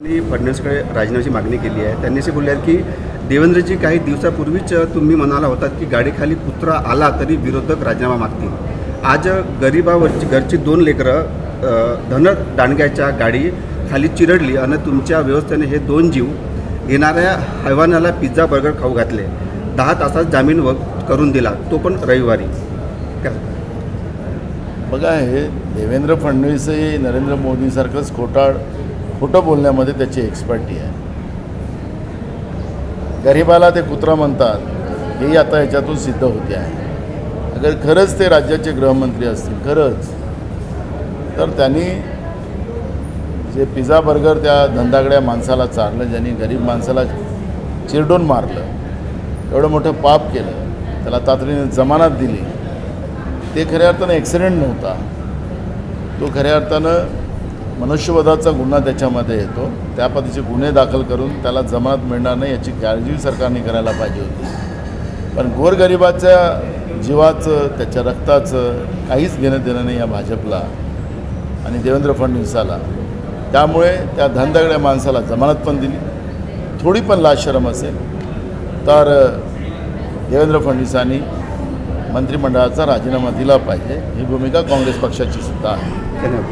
मी फडणवीसकडे राजीनाम्याची मागणी केली आहे. त्यांनी असे बोलले आहेत की देवेंद्रजी काही दिवसापूर्वीच तुम्ही म्हणाला होतात की गाडीखाली कुत्रा आला तरी विरोधक राजीनामा मागतील. आज गरिबावरची घरची दोन लेकरं धन दांडग्याच्या गाडी खाली चिरडली आणि तुमच्या व्यवस्थेने हे दोन जीव येणाऱ्या हैवानाला पिझ्झा बर्गर खाऊ घातले. दहा तासात जामीन व करून दिला. तो पण रविवारी. काय? बघा हे देवेंद्र फडणवीसही नरेंद्र मोदीसारखंच खोटाळ खोटं बोलण्यामध्ये त्याची एक्सपर्टी आहे. गरिबाला ते कुत्रा म्हणतात हेही आता याच्यातून सिद्ध होते आहे. अगर खरंच ते राज्याचे गृहमंत्री असतील खरंच. तर त्यांनी जे पिझ्झा बर्गर त्या धंदागड्या माणसाला चारलं ज्यांनी गरीब माणसाला चिरडून मारलं एवढं मोठं पाप केलं त्याला तातडीने जमानत दिली. ते खऱ्या अर्थानं ॲक्सिडेंट नव्हता. तो खऱ्या अर्थानं मनुष्यवधाचा गुन्हा त्याच्यामध्ये येतो. त्या पद्धतीचे गुन्हे दाखल करून त्याला जमानत मिळणार नाही याची काळजी सरकारने करायला पाहिजे होती. पण गोरगरिबाच्या जीवाचं त्याच्या रक्ताचं काहीच घेणं देणं नाही या भाजपला आणि देवेंद्र फडणवीसाला. त्यामुळे त्या धंदागड्या माणसाला जमानत पण दिली. थोडी पण लाशरम असेल तर देवेंद्र फडणवीसांनी मंत्रिमंडळाचा राजीनामा दिला पाहिजे. ही भूमिका काँग्रेस पक्षाची सुद्धा आहे. धन्यवाद.